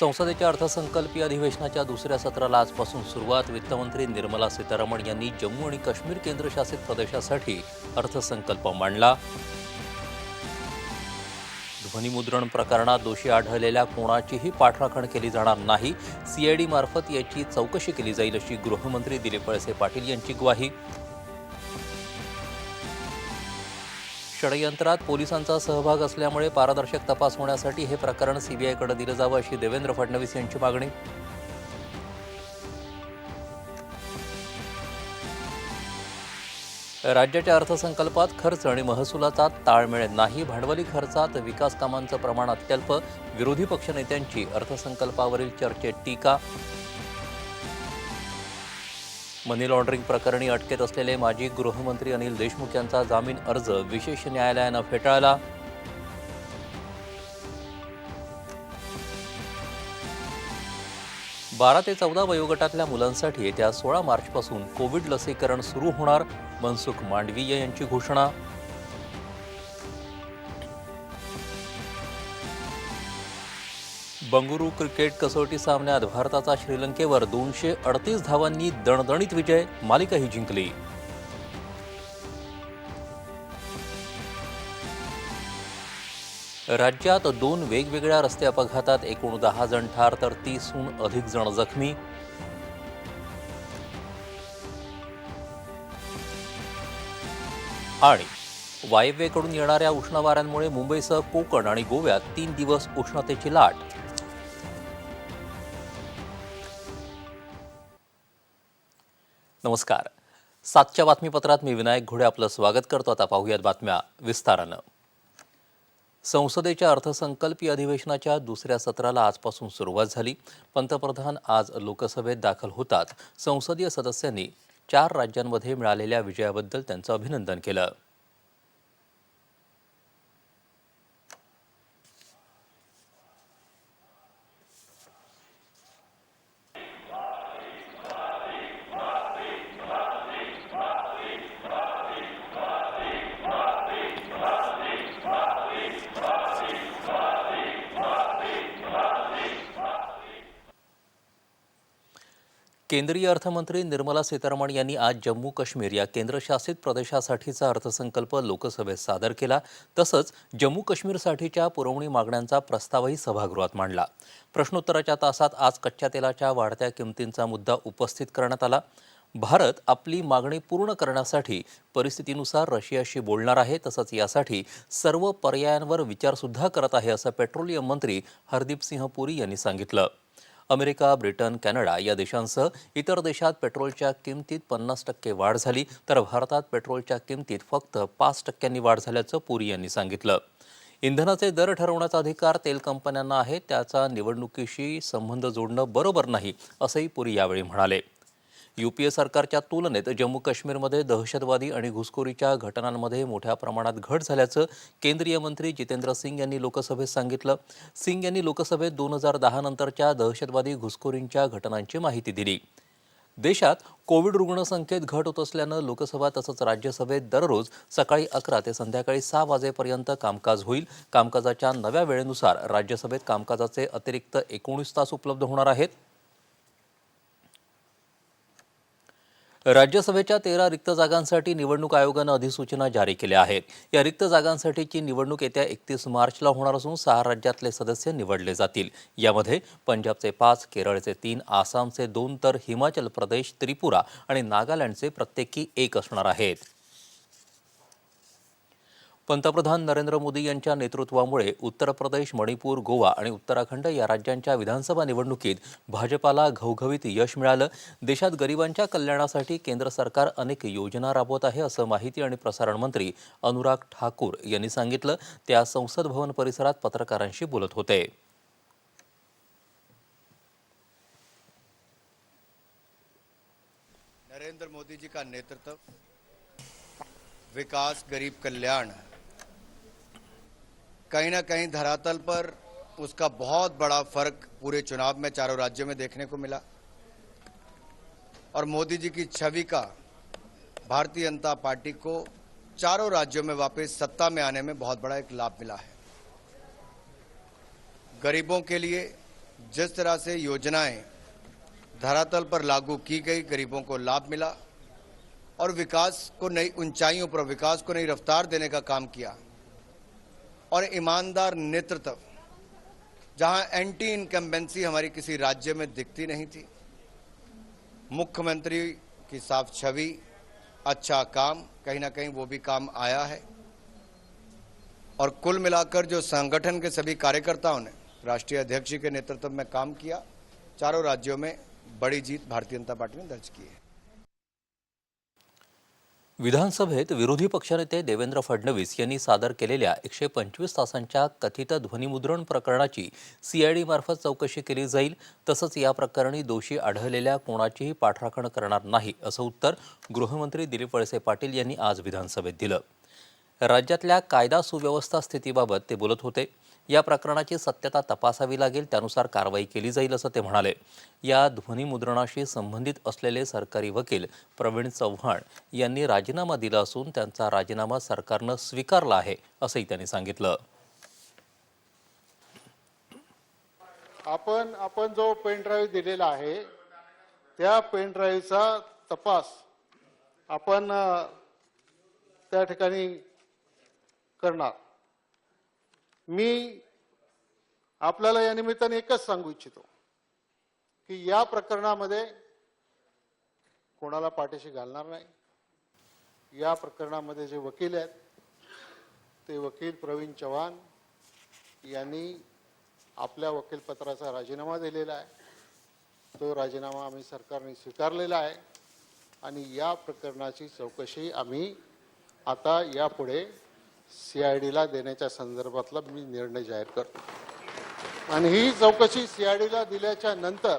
संसदेच्या अर्थसंकल्पीय अधिवेशनाच्या दुसऱ्या सत्राला आजपासून सुरुवात. वित्तमंत्री निर्मला सीतारामन यांनी जम्मू आणि काश्मीर केंद्रशासित प्रदेशासाठी अर्थसंकल्प मांडला. ध्वनिमुद्रण प्रकरणात दोषी आढळलेल्या कोणाचीही पाठराखण केली जाणार नाही. सीआयडी मार्फत याची चौकशी केली जाईल अशी गृहमंत्री दिलीप वळसे पाटील यांची ग्वाही. षडयंत्रात पोलिसांचा सहभाग असल्यामुळे पारदर्शक तपास होण्यासाठी हे प्रकरण सीबीआयकडे दिलं जावं अशी देवेंद्र फडणवीस यांची मागणी. राज्याच्या अर्थसंकल्पात खर्च आणि महसुलाचा ताळमेळ नाही भांडवली खर्चात विकास कामांचं प्रमाण अत्यल्प विरोधी पक्षनेत्यांची अर्थसंकल्पावरील चर्चेत टीका मनी लॉन्ड्रिंग प्रकरणी अटकेत असलेले माजी गृहमंत्री अनिल देशमुख यांचा जामीन अर्ज विशेष न्यायालयानं फेटाळला. बारा ते चौदा वयोगटातल्या मुलांसाठी येत्या सोळा मार्चपासून कोविड लसीकरण सुरू होणार मनसुख मांडवीय यांची घोषणा बंगळुरू क्रिकेट कसोटी सामन्यात भारताचा श्रीलंकेवर दोनशे अडतीस धावांनी दणदणीत विजय मालिकाही जिंकली. राज्यात दोन वेगवेगळ्या रस्ते अपघातात एकूण दहा जण ठार तर तीसहून अधिक जण जखमी. आणि वायव्येकडून येणाऱ्या उष्ण वाऱ्यांमुळे मुंबईसह कोकण आणि गोव्यात तीन दिवस उष्णतेची लाट नमस्कार. सातच्या बातमीपत्रात मी विनायक घोडे आपलं स्वागत करतो. आता पाहूयात बातम्या विस्तारानं. संसदेच्या अर्थसंकल्पीय अधिवेशनाच्या दुसऱ्या सत्राला आजपासून सुरुवात झाली. पंतप्रधान आज लोकसभेत दाखल होतात. संसदीय सदस्यांनी चार राज्यांमध्ये मिळालेल्या विजयाबद्दल त्यांचं अभिनंदन केलं. केंद्रीय अर्थमंत्री निर्मला सीतारामन यांनी आज जम्मू काश्मीर या केंद्रशासित प्रदेशासाठीचा अर्थसंकल्प लोकसभेत सादर केला. तसंच जम्मू काश्मीरसाठीच्या पुरवणी मागण्यांचा प्रस्तावही सभागृहात मांडला. प्रश्नोत्तराच्या तासात आज कच्च्या तेलाच्या वाढत्या किमतींचा मुद्दा उपस्थित करण्यात आला. भारत आपली मागणी पूर्ण करण्यासाठी परिस्थितीनुसार रशियाशी बोलणार आहे. तसंच यासाठी सर्व पर्यायांवर विचारसुद्धा करत आहे असं पेट्रोलियम मंत्री हरदीप सिंह पुरी यांनी सांगितलं. अमेरिका ब्रिटन कॅनडा या देशांसह इतर देशात पेट्रोलच्या किमतीत पन्नास टक्के वाढ झाली तर भारतात पेट्रोलच्या किमतीत फक्त पाच टक्क्यांनी वाढ झाल्याचं पुरी यांनी सांगितलं. इंधनाचे दर ठरवण्याचा अधिकार तेल कंपन्यांना आहे त्याचा निवडणुकीशी संबंध जोडणं बरोबर नाही असंही पुरी यावेळी म्हणाले. युपीए सरकारच्या तुलनेत जम्मू काश्मीरमध्ये दहशतवादी आणि घुसखोरीच्या घटनांमध्ये मोठ्या प्रमाणात घट झाल्याचं केंद्रीय मंत्री जितेंद्र सिंग यांनी लोकसभेत सांगितलं. सिंग यांनी लोकसभेत दोन हजार दहा नंतरच्या दहशतवादी घुसखोरींच्या घटनांची माहिती दिली. देशात कोविड रुग्णसंख्येत घट होत असल्यानं लोकसभा तसंच राज्यसभेत दररोज सकाळी अकरा ते संध्याकाळी सहा वाजेपर्यंत कामकाज होईल. कामकाजाच्या नव्या वेळेनुसार राज्यसभेत कामकाजाचे अतिरिक्त एकोणीस तास उपलब्ध होणार आहेत. राज्यसभेच्या तेरा रिक्त जागांसाठी निवडणूक आयोगानं अधिसूचना जारी केल्या आहेत. या रिक्त जागांसाठीची निवडणूक येत्या एकतीस मार्चला होणार असून सहा राज्यातले सदस्य निवडले जातील. यामध्ये पंजाबचे पाच केरळचे तीन आसामचे दोन तर हिमाचल प्रदेश त्रिपुरा आणि नागालँडचे प्रत्येकी एक असणार आहेत. पंतप्रधान नरेंद्र मोदी यांच्या नेतृत्वामुळे उत्तर प्रदेश मणिपूर गोवा आणि उत्तराखंड या राज्यांच्या विधानसभा निवडणुकीत भाजपाला घवघवीत यश मिळालं. देशात गरिबांच्या कल्याणासाठी केंद्र सरकार अनेक योजना राबवत आहे असं माहिती आणि प्रसारण मंत्री अनुराग ठाकूर यांनी सांगितलं. त्या संसद भवन परिसरात पत्रकारांशी बोलत होते. नरेंद्र मोदी जी का नेतृत्व? विकास गरीब कल्याण. कहीं ना कहीं धरातल पर उसका बहुत बड़ा फ़र्क पूरे चुनाव में, चारों राज्यों में देखने को मिला। और मोदी जी की छवि का भारतीय जनता पार्टी को चारों राज्यों में वापस सत्ता में आने में बहुत बड़ा एक लाभ मिला है। गरीबों के लिए जिस तरह से योजनाएँ धरातल पर लागू की गई, गरीबों को लाभ मिला और विकास को नई ऊंचाइयों पर, विकास को नई रफ्तार देने का काम किया। और ईमानदार नेतृत्व, जहाँ एंटी इनकम्बेंसी हमारी किसी राज्य में दिखती नहीं थी। मुख्यमंत्री की साफ़ छवि अच्छा काम, कहीं ना कहीं वो भी काम आया है। और कुल मिलाकर जो संगठन के सभी कार्यकर्ताओं ने, राष्ट्रीय अध्यक्ष के नेतृत्व में काम किया, चारों राज्यों में बड़ी जीत भारतीय जनता पार्टी ने दर्ज की है। विधानसभेत विरोधी पक्षनेते देवेंद्र फडणवीस यांनी सादर केलेल्या एकशे पंचवीस तासांच्या कथित ध्वनिमुद्रण प्रकरणाची सीआयडी मार्फत चौकशी केली जाईल तसंच या प्रकरणी दोषी आढळलेल्या कोणाचीही पाठराखण करणार नाही असं उत्तर गृहमंत्री दिलीप वळसे पाटील यांनी आज विधानसभेत दिलं. राज्यातल्या कायदा सुव्यवस्था स्थितीबाबत ते बोलत होते. या प्रकरणाची सत्यता तपासावी लागेल त्यानुसार कारवाई केली जाईल असं ते म्हणाले. या ध्वनिमुद्रणाशी संबंधित असलेले सरकारी वकील प्रवीण चव्हाण यांनी राजीनामा दिला असून त्यांचा राजीनामा सरकारनं स्वीकारला आहे असंही त्यांनी सांगितलं. आपण आपण जो पेन ड्राईव्ह दिलेला आहे त्या पेन ड्राईव्हचा तपास आपण त्या ठिकाणी करणार. मी आपल्याला या निमित्ताने एकच सांगू इच्छितो की या प्रकरणामध्ये कोणाला पाठीशी घालणार नाही. या प्रकरणामध्ये जे वकील आहेत ते वकील प्रवीण चव्हाण यांनी आपल्या वकीलपत्राचा राजीनामा दिलेला आहे. तो राजीनामा आम्ही सरकारने स्वीकारलेला आहे आणि या प्रकरणाची चौकशी आम्ही आता यापुढे सी आय डीला देण्याच्या संदर्भातला मी निर्णय जाहीर करतो. आणि ही चौकशी सी आय डीला दिल्याच्या नंतर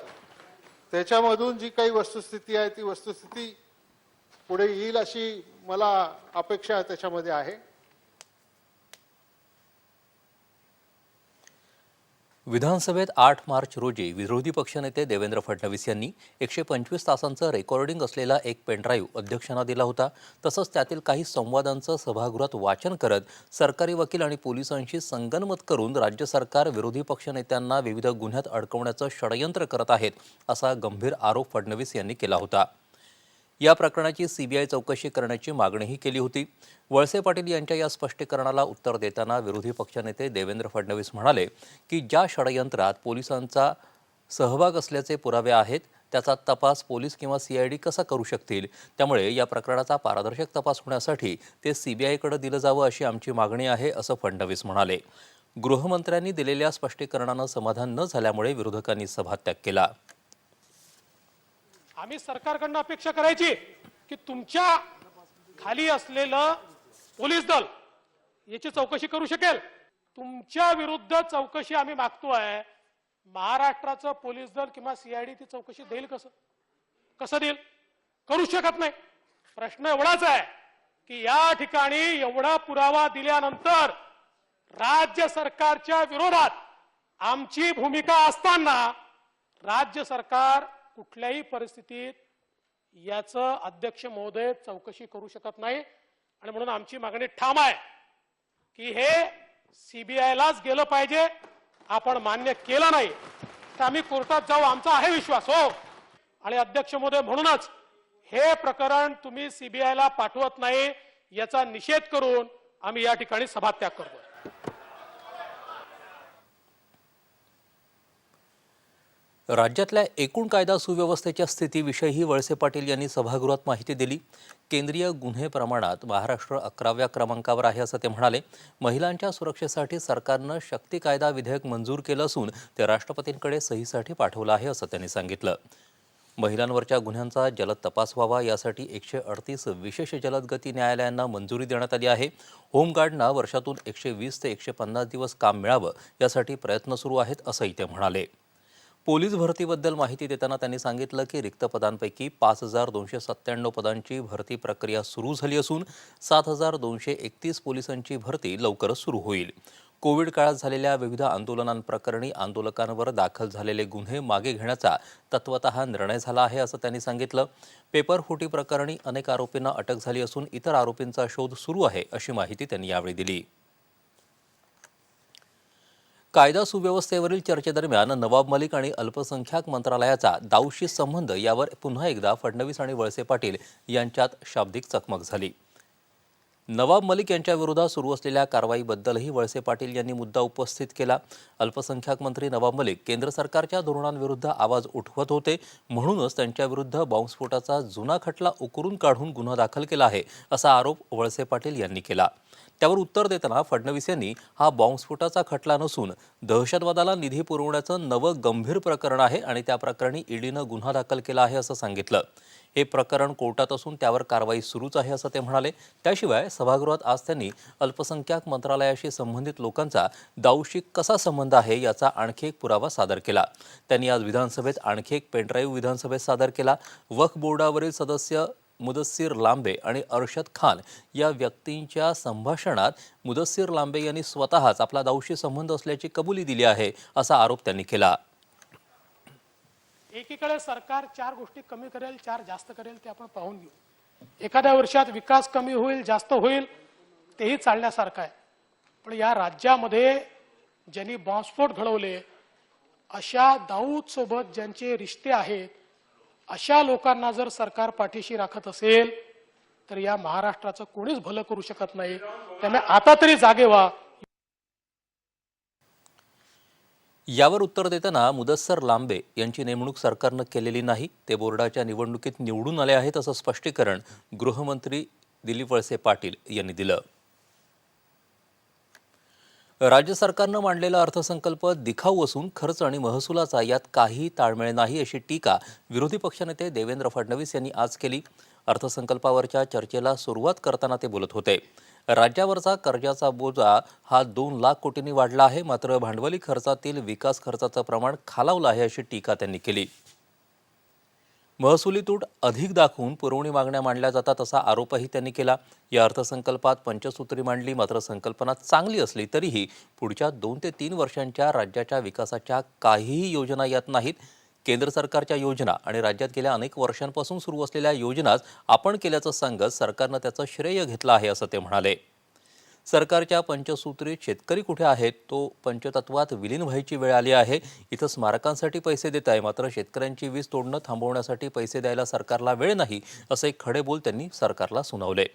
त्याच्यामधून जी काही वस्तुस्थिती आहे ती वस्तुस्थिती पुढे येईल अशी मला अपेक्षा त्याच्यामध्ये आहे. विधानसभेत आठ मार्च रोजी विरोधी पक्षनेते देवेंद्र फडणवीस यांनी एकशे पंचवीस तासांचं रेकॉर्डिंग असलेला एक पेनड्राईव्ह अध्यक्षांना दिला होता. तसंच त्यातील काही संवादांचं सभागृहात वाचन करत सरकारी वकील आणि पोलिसांशी संगनमत करून राज्य सरकार विरोधी पक्षनेत्यांना विविध गुन्ह्यात अडकवण्याचं षडयंत्र करत आहेत असा गंभीर आरोप फडणवीस यांनी केला होता. या प्रकरणाची सीबीआय चौकशी करण्याची मागणीही केली होती. वळसे पाटील यांच्या या स्पष्टीकरणाला उत्तर देताना विरोधी पक्षनेते देवेंद्र फडणवीस म्हणाले की ज्या षडयंत्रात पोलिसांचा सहभाग असल्याचे पुरावे आहेत त्याचा तपास पोलीस किंवा सीआयडी कसा करू शकतील? त्यामुळे या प्रकरणाचा पारदर्शक तपास होण्यासाठी ते सीबीआयकडे दिलं जावं अशी आमची मागणी आहे असं फडणवीस म्हणाले. गृहमंत्र्यांनी दिलेल्या स्पष्टीकरणानं समाधान न झाल्यामुळे विरोधकांनी सभात्याग केला. आम्ही सरकारकडनं अपेक्षा करायची की तुमच्या खाली असलेलं पोलीस दल याची चौकशी करू शकेल. तुमच्या विरुद्ध चौकशी आम्ही मागतोय महाराष्ट्राचं पोलीस दल किंवा सीआयडी ती चौकशी देईल कसं? कसं देईल? करू शकत नाही. प्रश्न एवढाच आहे की या ठिकाणी एवढा पुरावा दिल्यानंतर राज्य सरकारच्या विरोधात आमची भूमिका असताना राज्य सरकार कुठल्याही परिस्थितीत याचं अध्यक्ष महोदय चौकशी करू शकत नाही. आणि म्हणून आमची मागणी ठाम आहे की हे सीबीआयलाच गेलं पाहिजे. आपण मान्य केलं नाही. तर आम्ही कोर्टात जाऊ. आमचा आहे विश्वास हो. आणि अध्यक्ष महोदय म्हणूनच हे प्रकरण तुम्ही सीबीआयला पाठवत नाही याचा निषेध करून आम्ही या ठिकाणी सभात्याग करतो राज्यातल्या एकूण कायदा सुव्यवस्थेच्या स्थितीविषयीही वळसे पाटील यांनी सभागृहात माहिती दिली. केंद्रीय गुन्हे प्रमाणात महाराष्ट्र अकराव्या क्रमांकावर आहे असं ते म्हणाले. महिलांच्या सुरक्षेसाठी सरकारनं शक्ती कायदा विधेयक मंजूर केलं असून ते राष्ट्रपतींकडे सहीसाठी पाठवलं आहे असं त्यांनी सांगितलं. महिलांवरच्या गुन्ह्यांचा जलद तपास व्हावा यासाठी एकशे अडतीस विशेष जलदगती न्यायालयांना मंजुरी देण्यात आली आहे. होमगार्डना वर्षातून एकशे वीस ते एकशे पन्नास दिवस काम मिळावं यासाठी प्रयत्न सुरू आहेत असंही ते म्हणाले. पोलीस भरतीबद्दल माहिती देताना त्यांनी सांगितलं की रिक्त पदांपैकी पाच हजार दोनशे सत्त्याण्णव पदांची भरती प्रक्रिया सुरू झाली असून सात हजार दोनशे एकतीस पोलिसांची भरती लवकरच सुरू होईल. कोविड काळात झालेल्या विविध आंदोलनांप्रकरणी आंदोलकांवर दाखल झालेले गुन्हे मागे घेण्याचा तत्वत निर्णय झाला आहे असं त्यांनी सांगितलं. पेपर फुटी प्रकरणी अनेक आरोपींना अटक झाली असून इतर आरोपींचा शोध सुरू आहे अशी माहिती त्यांनी यावेळी दिली. कायदा सुव्यवस्थेवरील चर्चेदरम्यान नवाब मलिक आणि अल्पसंख्याक मंत्रालयाचा दाऊशी संबंध यावर पुन्हा एकदा फडणवीस आणि वळसे पाटील यांच्यात शाब्दिक चकमक झाली. नवाब मलिक यांच्याविरोधात सुरू असलेल्या कारवाईबद्दलही वळसे पाटील यांनी मुद्दा उपस्थित केला. अल्पसंख्याक मंत्री नवाब मलिक केंद्र सरकारच्या धोरणांविरुद्ध आवाज उठवत होते. म्हणूनच त्यांच्याविरुद्ध बॉम्बस्फोटाचा जुना खटला उकरून काढून गुन्हा दाखल केला आहे असा आरोप वळसे पाटील यांनी केला. त्यावर उत्तर देताना फडणवीस यांनी हा बॉम्बस्फोटाचा खटला नसून दहशतवादाला निधी पुरवण्याचं नवं गंभीर प्रकरण आहे आणि त्या प्रकरणी ईडीनं गुन्हा दाखल केला आहे असं सांगितलं. हे प्रकरण कोर्टात असून त्यावर कारवाई सुरूच आहे असं ते म्हणाले. त्याशिवाय सभागृहात आज त्यांनी अल्पसंख्याक मंत्रालयाशी संबंधित लोकांचा दाऊशी कसा संबंध आहे याचा आणखी एक पुरावा सादर केला. त्यांनी आज विधानसभेत आणखी एक पेनड्राईव्ह विधानसभेत सादर केला. वक्फ बोर्डावरील सदस्य मुदस्सीर लांबे आणि अरशद खान या व्यक्तींच्या संभाषणात मुदस्सीर लांबे यांनी स्वतःच आपला दाऊशी संबंध असल्याची कबुली दिली आहे असा आरोप त्यांनी केला. एकीकडे सरकार चार गोष्टी कमी करेल चार जास्त करेल ते आपण पाहून घेऊ. एखाद्या वर्षात विकास कमी होईल जास्त होईल तेही चालण्यासारखं आहे. पण या राज्यामध्ये ज्यांनी बॉम्बस्फोट घडवले अशा दाऊद सोबत ज्यांचे रिश्ते आहेत अशा लोकांना जर सरकार पाठीशी राखत असेल तर या महाराष्ट्राचं कोणीच भलं करू शकत नाही. त्यामुळे आता तरी जागे व्हा. यावर उत्तर देताना मुदस्सर लांबे यांची नेमणूक सरकारनं केलेली नाही ते बोर्डाच्या निवडणुकीत निवडून आले आहेत असं स्पष्टीकरण गृहमंत्री दिलीप वळसे पाटील यांनी दिलं. राज्य सरकारनं मांडलेला अर्थसंकल्प दिखाऊ असून खर्च आणि महसुलाचा यात काही ताळमेळ नाही अशी टीका विरोधी पक्षनेते देवेंद्र फडणवीस यांनी आज केली. अर्थसंकल्पावरच्या चर्चेला सुरुवात करताना ते बोलत होते. राज्यावरचा कर्जाचा बोजा हा दोन लाख कोटींनी वाढला आहे मात्र भांडवली खर्चातील विकास खर्चाचं प्रमाण खालावलं आहे अशी टीका त्यांनी केली. महसुली तूट अधिक दाखवून पुरवणी मागण्या मांडल्या जातात असा आरोपही त्यांनी केला. या अर्थसंकल्पात पंचसूत्री मांडली मात्र संकल्पना चांगली असली तरीही पुढच्या दोन ते तीन वर्षांच्या राज्याच्या विकासाच्या काहीही योजना यात नाहीत. केंद्र सरकारच्या योजना आणि राज्यात गेल्या अनेक वर्षांपासून सुरू असलेल्या योजनाच आपण केल्याचं सांगत सरकारनं त्याचं श्रेय घेतलं आहे असं ते म्हणाले. सरकारच्या पंचसूत्रीत शेतकरी कुठे आहेत? तो पंचतत्वात विलीन व्हायची वेळ आली आहे. इथं स्मारकांसाठी पैसे देत आहे. मात्र शेतकऱ्यांची वीज तोडणं थांबवण्यासाठी पैसे द्यायला सरकारला वेळ नाही असे खडे बोल त्यांनी सरकारला सुनावले.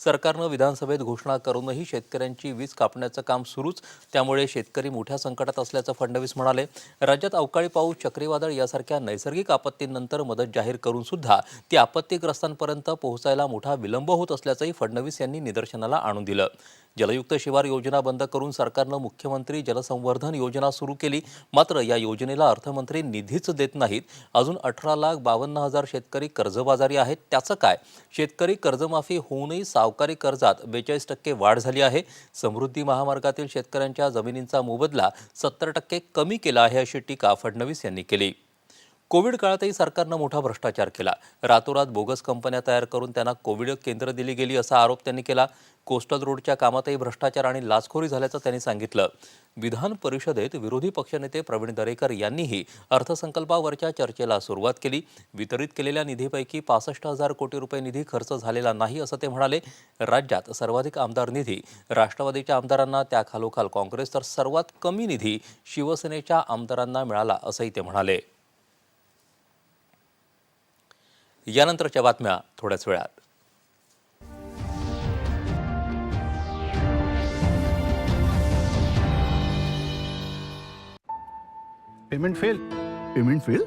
सरकारनं विधानसभेत घोषणा करूनही शेतकऱ्यांची वीज कापण्याचं काम सुरूच त्यामुळे शेतकरी मोठ्या संकटात असल्याचं फडणवीस म्हणाले. राज्यात अवकाळी पाऊस चक्रीवादळ यासारख्या नैसर्गिक आपत्तींनंतर मदत जाहीर करून सुद्धा ती आपत्तीग्रस्तांपर्यंत पोहोचायला मोठा विलंब होत असल्याचंही फडणवीस यांनी निदर्शनाला आणून दिलं. जलयुक्त शिवार योजना बंद करून सरकारनं मुख्यमंत्री जलसंवर्धन योजना सुरू केली. मात्र या योजनेला अर्थमंत्री निधीच देत नाहीत. अजून अठरा लाख बावन्न हजार शेतकरी कर्जबाजारी आहेत. त्याचं काय? शेतकरी कर्जमाफी होऊनही सावकारी कर्जात बेचाळीस टक्के वाढ झाली आहे. समृद्धी महामार्गातील शेतकऱ्यांच्या जमिनींचा मोबदला सत्तर टक्के कमी केला आहे अशी टीका फडणवीस यांनी केली. कोविड काळातही सरकारनं मोठा भ्रष्टाचार केला. रातोरात बोगस कंपन्या तयार करून त्यांना कोविड केंद्र दिली गेली असा आरोप त्यांनी केला. कोस्टल रोडच्या कामातही भ्रष्टाचार आणि लाचखोरी झाल्याचं त्यांनी सांगितलं. विधान परिषदेत विरोधी पक्षनेते प्रवीण दरेकर यांनीही अर्थसंकल्पावरच्या चर्चेला सुरुवात केली. वितरित केलेल्या निधीपैकी पासष्ट हजार कोटी रुपये निधी खर्च झालेला नाही असं ते म्हणाले. राज्यात सर्वाधिक आमदार निधी राष्ट्रवादीच्या आमदारांना त्याखालोखाल काँग्रेस तर सर्वात कमी निधी शिवसेनेच्या आमदारांना मिळाला असंही ते म्हणाले. यानंतरच्या बातम्या थोड्याच वेळात. पेमेंट फेल पेमेंट फेल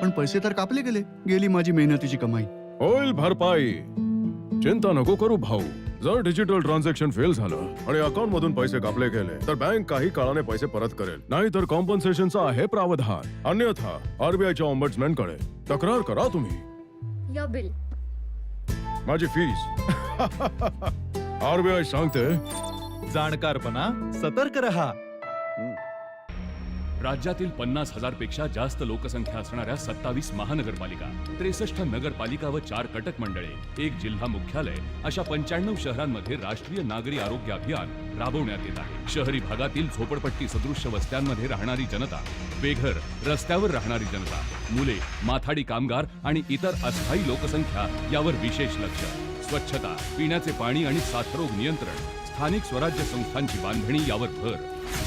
पण पैसे तर कापले गेले. गेली माझी मेहनतीची कमाई. होईल भरपाई. चिंता नको करू भाऊ. जर डिजिटल ट्रान्झॅक्शन फेल झालं आणि अकाउंट मधून पैसे कापले गेले तर बँक काही काळाने पैसे परत करेल. नाही तर कॉम्पन्सेशनचा आहे प्रावधान. अन्यथा आरबीआयच्या ऑम्बड्समॅनकडे तक्रार करा तुम्ही. Your bill. माझी फीस आरबीआय सांगते. जाणकारपणा सतर्क रहा. राज्यातील पन्नास हजारपेक्षा जास्त लोकसंख्या असणाऱ्या सत्तावीस महानगरपालिका त्रेसष्ट नगरपालिका व चार कटक मंडळे एक जिल्हा मुख्यालय अशा पंच्याण्णव शहरांमध्ये राष्ट्रीय नागरी आरोग्य अभियान राबवण्यात येत आहे. शहरी भागातील झोपडपट्टी सदृश्य वस्त्यांमध्ये राहणारी जनता बेघर रस्त्यावर राहणारी जनता मुले माथाडी कामगार आणि इतर अस्थायी लोकसंख्या यावर विशेष लक्ष. स्वच्छता पिण्याचे पाणी आणि साथरोग नियंत्रण स्थानिक स्वराज्य संस्थांची बांधणी यावर भर.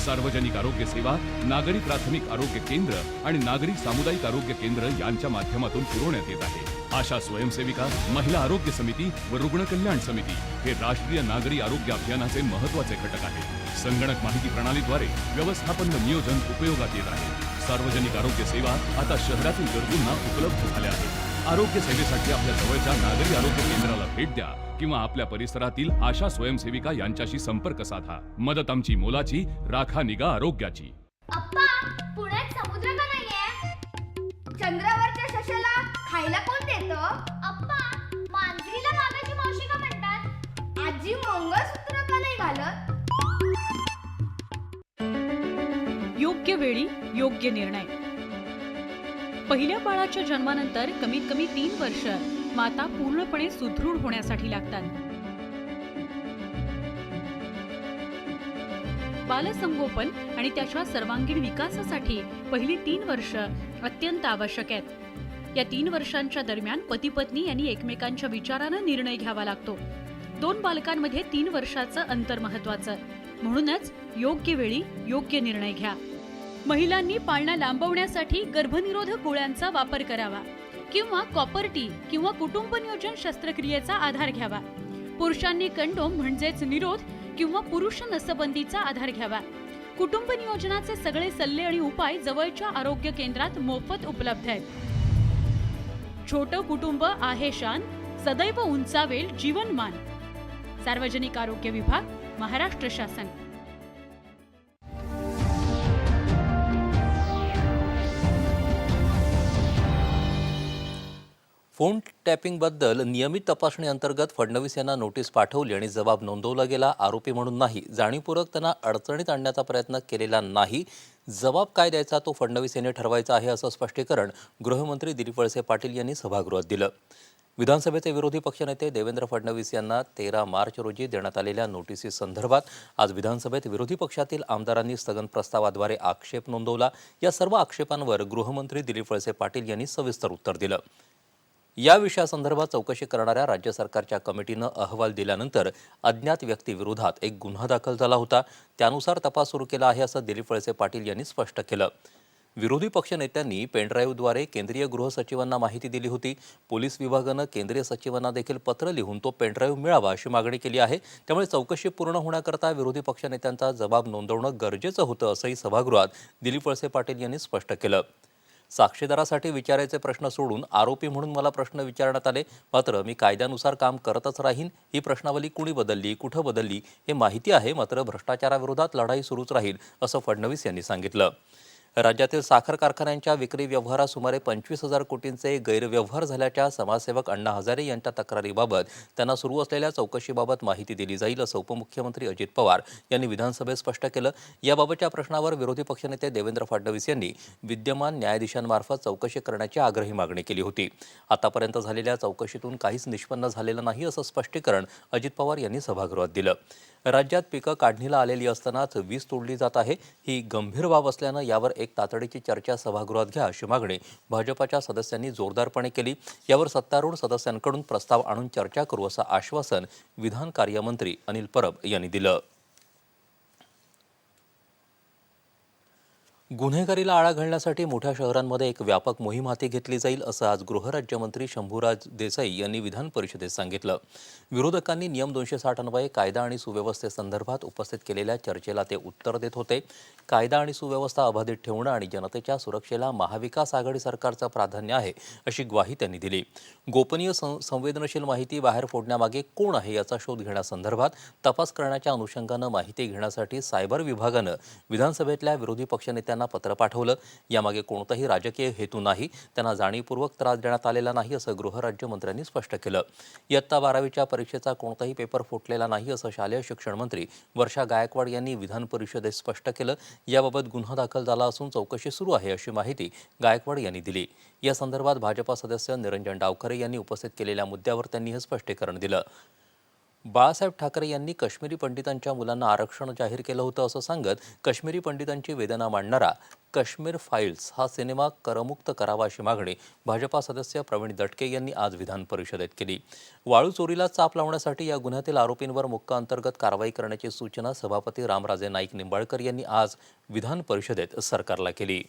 सार्वजनिक आरोग्य सेवा नागरी प्राथमिक आरोग्य केंद्र आणि नागरी सामुदायिक आरोग्य केंद्र यांच्या माध्यमातून पुरवण्यात येत आहे. आशा स्वयंसेविका महिला आरोग्य समिती व रुग्ण कल्याण समिती हे राष्ट्रीय नागरी आरोग्य अभियानाचे महत्त्वाचे घटक आहेत. संगणक माहिती प्रणालीद्वारे व्यवस्थापन नियोजन उपयोगात येत आहे. सार्वजनिक आरोग्य सेवा आता शहरातील गरजूंना उपलब्ध झाल्या आहेत. आरोग्य सेवेसाठी आपल्या जवळच्या नागरी आरोग्य केंद्राला भेट द्या. किंवा आपल्या परिसरातील आशा स्वयंसेविका यांच्याशी संपर्क साधा. मदत आमची मोलाची राखा निगा आरोग्याची. अप्पा पुण्यात समुद्र का नाहीये? चंद्रावरच्या सशाला खायला कोण देत? अप्पा मांजरीला नागाची मावशी का म्हणतात? आजी मंगळसूत्र का नाही घालत? योग्य वेळी योग्य निर्णय. पहिल्या बाळाच्या जन्मानंतर कमीत कमी तीन वर्ष. माता पूर्णपणे सुदृढ होण्यासाठी लागतात. बालसंगोपन आणि त्याच्या सर्वांगीण विकासासाठी पहिली तीन वर्ष अत्यंत आवश्यक आहेत. या तीन वर्षांच्या दरम्यान पती पत्नी यांनी एकमेकांच्या विचारानं निर्णय घ्यावा लागतो. दोन बालकांमध्ये तीन वर्षाचं अंतर महत्वाचं म्हणूनच योग्य वेळी योग्य निर्णय घ्या. महिलांनी पाळणा लांबवण्यासाठी गर्भनिरोधक गोळ्यांचा वापर करावा. किंवा कॉपर्टी किंवा कुटुंब नियोजन शस्त्रक्रियेचा आधार घ्यावा. पुरुषांनी कंडोम म्हणजेच निरोध किंवा पुरुष नसबंदीचा आधार घ्यावा. कुटुंब नियोजनाचे सगळे सल्ले आणि उपाय जवळच्या आरोग्य केंद्रात मोफत उपलब्ध आहेत. छोटं कुटुंब आहे शान सदैव उंचावेल जीवनमान. सार्वजनिक आरोग्य विभाग महाराष्ट्र शासन. फोन टॅपिंगबद्दल नियमित तपासणी अंतर्गत फडणवीस यांना नोटीस पाठवली आणि जबाब नोंदवला गेला. आरोपी म्हणून नाही जाणीवपूर्वक त्यांना अडचणीत आणण्याचा प्रयत्न केलेला नाही. जबाब काय द्यायचा तो फडणवीस यांनी ठरवायचा आहे असं स्पष्टीकरण गृहमंत्री दिलीप वळसे पाटील यांनी सभागृहात दिलं. विधानसभेचे विरोधी पक्षनेते देवेंद्र फडणवीस यांना तेरा मार्च रोजी देण्यात आलेल्या नोटिसी संदर्भात आज विधानसभेत विरोधी पक्षातील आमदारांनी स्थगन प्रस्तावाद्वारे आक्षेप नोंदवला. या सर्व आक्षेपांवर गृहमंत्री दिलीप वळसे पाटील यांनी सविस्तर उत्तर दिलं. या विषयासंदर्भात चौकशी करणाऱ्या राज्य सरकारच्या कमिटीनं अहवाल दिल्यानंतर अज्ञात व्यक्तीविरोधात एक गुन्हा दाखल झाला होता. त्यानुसार तपास सुरू केला आहे असं दिलीप वळसे पाटील यांनी स्पष्ट केलं. विरोधी पक्षनेत्यांनी पेनड्राईव्हद्वारे केंद्रीय गृह सचिवांना माहिती दिली होती. पोलीस विभागानं केंद्रीय सचिवांना देखील पत्र लिहून तो पेनड्राईव्ह मिळावा अशी मागणी केली आहे. त्यामुळे चौकशी पूर्ण होण्याकरता विरोधी पक्षनेत्यांचा जबाब नोंदवणं गरजेचं होतं असंही सभागृहात दिलीप वळसे पाटील यांनी स्पष्ट केलं. साक्षीदारासाठी विचारायचे प्रश्न सोडून आरोपी म्हणून मला प्रश्न विचारण्यात आले. मात्र मी कायद्यानुसार काम करतच राहीन. ही प्रश्नावली कुणी बदलली कुठं बदलली हे माहिती आहे. मात्र भ्रष्टाचाराविरोधात लढाई सुरूच राहील असं फडणवीस यांनी सांगितलं. राज्यातील साखर कारखान्यांच्या विक्री व्यवहारात सुमारे पंचवीस हजार कोटींचे गैरव्यवहार झाल्याच्या समाजसेवक अण्णा हजारे यांच्या तक्रारीबाबत त्यांना सुरू असलेल्या चौकशीबाबत माहिती दिली जाईल असं उपमुख्यमंत्री अजित पवार यांनी विधानसभेत स्पष्ट केलं. याबाबतच्या प्रश्नावर विरोधी पक्षनेते देवेंद्र फडणवीस यांनी विद्यमान न्यायाधीशांमार्फत चौकशी करण्याची आग्रही मागणी केली होती. आतापर्यंत झालेल्या चौकशीतून काहीच निष्पन्न झालेलं नाही असं स्पष्टीकरण अजित पवार यांनी सभागृहात दिलं. राज्यात पिकं काढणीला आलेली असतानाच वीज तोडली जात आहे ही गंभीर बाब असल्यानं यावर एक तातडीची चर्चा सभागृहात घ्या अशी मागणी भाजपाच्या सदस्यांनी जोरदारपणे केली. यावर सत्तारूढ सदस्यांकडून प्रस्ताव आणून चर्चा करू असं आश्वासन विधान कार्यमंत्री अनिल परब यांनी दिलं. गुन्हेगारीला आळा घालण्यासाठी मोठ्या शहरांमध्ये एक व्यापक मोहीम हाती घेतली जाईल असं आज गृहराज्यमंत्री शंभूराज देसाई यांनी विधान परिषदेत सांगितलं. विरोधकांनी नियम दोनशे साठ अन्वये कायदा आणि सुव्यवस्थेसंदर्भात उपस्थित केलेल्या चर्चेला ते उत्तर देत होते. कायदा आणि सुव्यवस्था अबाधित ठेवणं आणि जनतेच्या सुरक्षेला महाविकास आघाडी सरकारचं प्राधान्य आहे अशी ग्वाही त्यांनी दिली. गोपनीय सं संवेदनशील माहिती बाहेर फोडण्यामागे कोण आहे याचा शोध घेण्यासंदर्भात तपास करण्याच्या अनुषंगानं माहिती घेण्यासाठी सायबर विभागानं विधानसभेतल्या विरोधी पक्षनेत्यांना पत्र पाठवलं. यामागे कोणताही राजकीय हेतू नाही. त्यांना जाणीवपूर्वक त्रास देण्यात आलेला नाही असं गृहराज्यमंत्र्यांनी स्पष्ट केलं. इयत्ता बारावीच्या परीक्षेचा कोणताही पेपर फुटलेला नाही असं शालेय शिक्षण मंत्री वर्षा गायकवाड यांनी विधान परिषदेत स्पष्ट केलं. याबाबत गुन्हा दाखल झाला असून चौकशी सुरू आहे अशी माहिती गायकवाड यांनी दिली. या संदर्भात भाजपा सदस्य निरंजन डावखरे यांनी उपस्थित केलेल्या मुद्द्यावर त्यांनी हे स्पष्टीकरण दिलं. बाळासाहेब ठाकरे यांनी काश्मीरी पंडितांच्या मुलांना आरक्षण जाहीर केलं होतं असं सांगत काश्मीरी पंडितांची वेदना मांडणारा काश्मीर फाईल्स हा सिनेमा करमुक्त करावा अशी मागणी भाजपा सदस्य प्रवीण दटके यांनी आज विधान परिषदेत केली. वाळू चोरीला चाप लावण्यासाठी या गुन्ह्यातील आरोपींवर मुक्का अंतर्गत कारवाई करण्याची सूचना सभापती रामराजे नाईक निंबाळकर यांनी आज विधान परिषदेत सरकारला केली.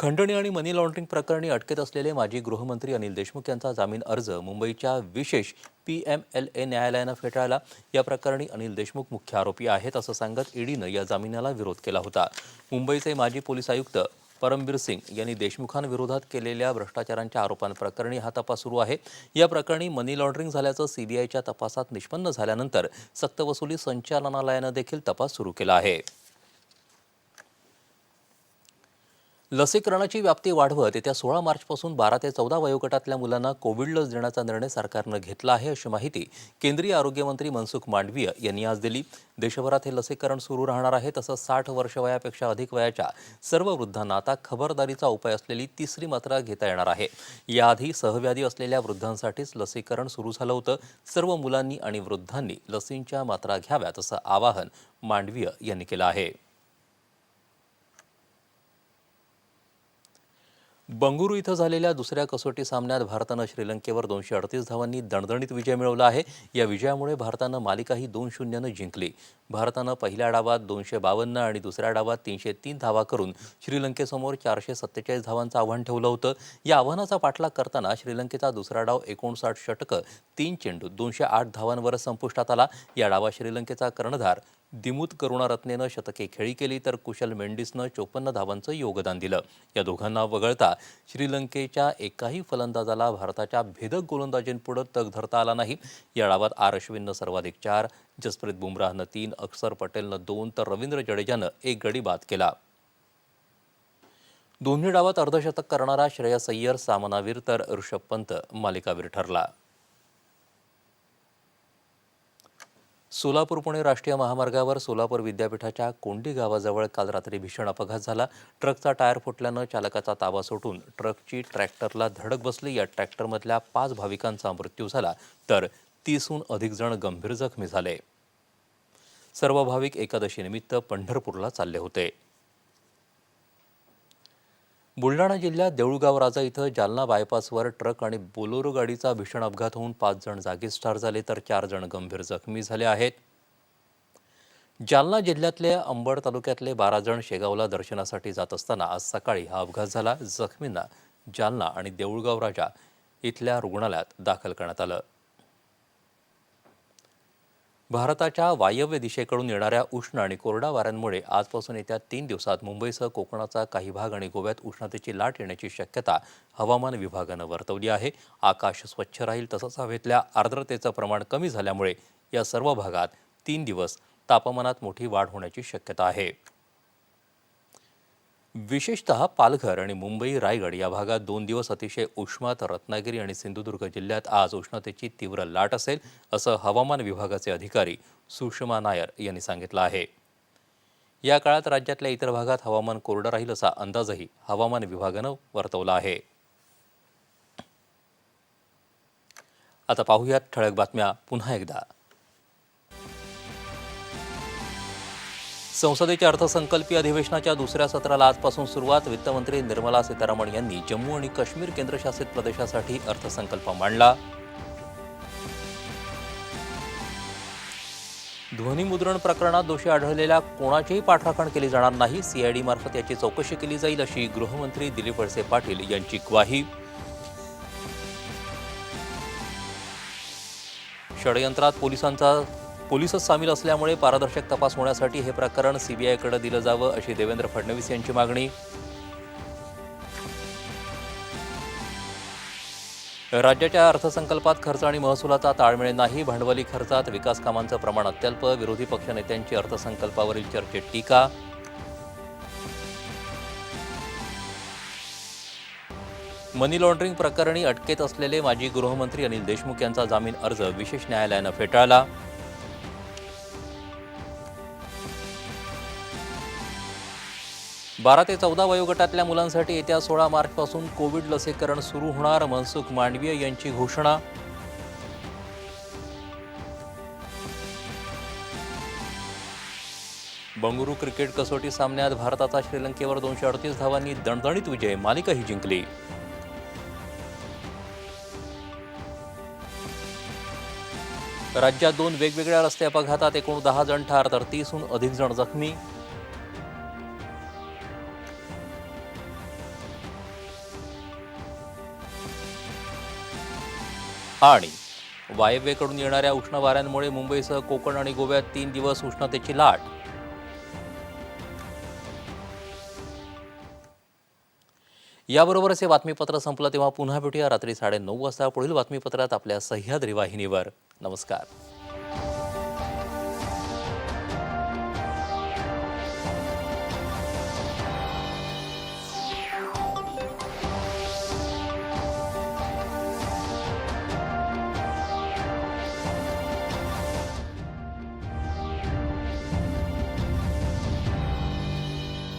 खंडणी आणि मनी लॉन्ड्रिंग प्रकरणी अटकेत असलेले माजी गृहमंत्री अनिल देशमुख यांचा जामीन अर्ज मुंबईच्या विशेष पी एम एल ए न्यायालयानं फेटाळला. या प्रकरणी अनिल देशमुख मुख्य आरोपी आहेत असं सांगत ईडीनं या जामिनाला विरोध केला होता. मुंबईचे माजी पोलीस आयुक्त परमबीर सिंग यांनी देशमुखांविरोधात केलेल्या भ्रष्टाचारांच्या आरोपांप्रकरणी हा तपास सुरू आहे. या प्रकरणी मनी लॉन्ड्रिंग झाल्याचं सीबीआयच्या तपासात निष्पन्न झाल्यानंतर सक्तवसुली संचालनालयानं देखील तपास सुरू केला आहे. लसीकरणाची व्याप्ती वाढवत येत्या सोळा मार्चपासून बारा ते चौदा वयोगटातल्या मुलांना कोविड लस देण्याचा निर्णय सरकारनं घेतला आहे अशी माहिती केंद्रीय आरोग्यमंत्री मनसुख मांडवीय यांनी आज दिली. देशभरात हे लसीकरण सुरू राहणार आहे तसंच साठ वर्ष वयापेक्षा अधिक वयाच्या सर्व वृद्धांना आता खबरदारीचा उपाय असलेली तिसरी मात्रा घेता येणार आहे. याआधी सहव्याधी असलेल्या वृद्धांसाठीच लसीकरण सुरू झालं होतं. सर्व मुलांनी आणि वृद्धांनी लसींच्या मात्रा घ्याव्यात असं आवाहन मांडवीय यांनी केलं आहे. बंगळुरू इथं झालेल्या दुसऱ्या कसोटी सामन्यात भारतानं श्रीलंकेवर दोनशे अडतीस धावांनी दणदणीत विजय मिळवला आहे. या विजयामुळे भारतानं मालिकाही दोन शून्यनं जिंकली. भारतानं पहिल्या डावात दोनशे बावन्न आणि दुसऱ्या डावात तीनशे तीन धावा करून श्रीलंकेसमोर चारशे सत्तेचाळीस धावांचं आव्हान ठेवलं होतं. या आव्हानाचा पाठलाग करताना श्रीलंकेचा दुसरा डाव एकोणसाठ षटकं तीन चेंडू दोनशे आठ धावांवर संपुष्टात आला. या डावात श्रीलंकेचा कर्णधार दिमुत करुणारत्नेनं शतके खेळी केली तर कुशल मेंडिसनं चोपन्न धावांचं योगदान दिलं. या दोघांना वगळता श्रीलंकेच्या एकाही फलंदाजाला भारताच्या भेदक गोलंदाजींपुढं तग धरता आला नाही. या डावात आर अश्विननं सर्वाधिक चार जसप्रीत बुमराहनं तीन अक्षर पटेलनं दोन तर रवींद्र जडेजानं एक गडी बाद केला. दोन्ही डावात अर्धशतक करणारा श्रेयस अय्यर सामनावीर तर ऋषभ पंत मालिकावीर ठरला. सोलापूर पुणे राष्ट्रीय महामार्गावर सोलापूर विद्यापीठाच्या कोंडी गावाजवळ काल रात्री भीषण अपघात झाला. ट्रकचा टायर फुटल्यानं चालकाचा ताबा सुटून ट्रकची ट्रॅक्टरला धडक बसली. या ट्रॅक्टरमधल्या पाच भाविकांचा मृत्यू झाला तर तीसहून अधिक जण गंभीर जखमी झाले. सर्व भाविक एकादशीनिमित्त पंढरपूरला चालले होते. बुलढाणा जिल्ह्यात देऊळगाव राजा इथं जालना बायपासवर ट्रक आणि बोलोरो गाडीचा भीषण अपघात होऊन पाच जण जागीच ठार झाले तर चार जण गंभीर जखमी झाले आहेत. जालना जिल्ह्यातल्या अंबड तालुक्यातले बारा जण शेगावला दर्शनासाठी जात असताना आज सकाळी हा अपघात झाला. जखमींना जालना आणि देऊळगाव राजा इथल्या रुग्णालयात दाखल करण्यात आलं. भारताच्या वायव्य दिशेकडून येणाऱ्या उष्ण आणि कोरडा वाऱ्यांमुळे आजपासून येत्या तीन दिवसात मुंबईसह कोकणाचा काही भाग आणि गोव्यात उष्णतेची लाट येण्याची शक्यता हवामान विभागानं वर्तवली आहे. आकाश स्वच्छ राहील तसंच हवेतल्या आर्द्रतेचं प्रमाण कमी झाल्यामुळे या सर्व भागात तीन दिवस तापमानात मोठी वाढ होण्याची शक्यता आहे. विशेषतः पालघर आणि मुंबई रायगड या भागात दोन दिवस अतिशय उष्मा तर रत्नागिरी आणि सिंधुदुर्ग जिल्ह्यात आज उष्णतेची तीव्र लाट असेल असं हवामान विभागाचे अधिकारी सुषमा नायर यांनी सांगितलं आहे. या काळात राज्यातल्या इतर भागात हवामान कोरडं राहील असा अंदाजही हवामान विभागानं वर्तवला आहे. आता पाहूयात ठळक बातम्या पुन्हा एकदा. संसदेच्या अर्थसंकल्पीय अधिवेशनाच्या दुसऱ्या सत्राला आजपासून सुरुवात. वित्तमंत्री निर्मला सीतारामन यांनी जम्मू आणि काश्मीर केंद्रशासित प्रदेशासाठी अर्थसंकल्प मांडला. ध्वनिमुद्रण प्रकरणात दोषी आढळलेल्या कोणाचीही पाठराखण केली जाणार नाही. सीआयडी मार्फत याची चौकशी केली जाईल अशी गृहमंत्री दिलीप वळसे पाटील यांची ग्वाही. षडयंत्रात पोलिसांचा पोलीसच सामील असल्यामुळे पारदर्शक तपास होण्यासाठी हे प्रकरण सीबीआयकडे दिलं जावं अशी देवेंद्र फडणवीस यांची मागणी. राज्याच्या अर्थसंकल्पात खर्च आणि महसुलाचा ताळमेळ नाही भांडवली खर्चात विकास कामांचं प्रमाण अत्यल्प विरोधी पक्षनेत्यांची अर्थसंकल्पावरील चर्चेत टीका. मनी लॉन्ड्रिंग प्रकरणी अटकेत असलेले माजी गृहमंत्री अनिल देशमुख यांचा जामीन अर्ज विशेष न्यायालयानं फेटाळला. बारा ते चौदा वयोगटातल्या मुलांसाठी येत्या सोळा मार्चपासून कोविड लसीकरण सुरू होणार मनसुख मांडवीय यांची घोषणा. बंगळुरू क्रिकेट कसोटी सामन्यात भारताचा श्रीलंकेवर दोनशे अडतीस धावांनी दणदणीत विजय मालिकाही जिंकली. राज्यात दोन वेगवेगळ्या रस्ते अपघातात एकूण दहा जण ठार तर तीसहून अधिक जण जखमी. आणि वायव्येकडून येणाऱ्या उष्ण वाऱ्यांमुळे मुंबईसह कोकण आणि गोव्यात तीन दिवस उष्णतेची लाट. याबरोबरच हे बातमीपत्र संपलं तेव्हा पुन्हा भेटूया. रात्री साडेनऊ वाजता. पुढील बातमीपत्रात आपल्या सह्याद्री वाहिनीवर. नमस्कार.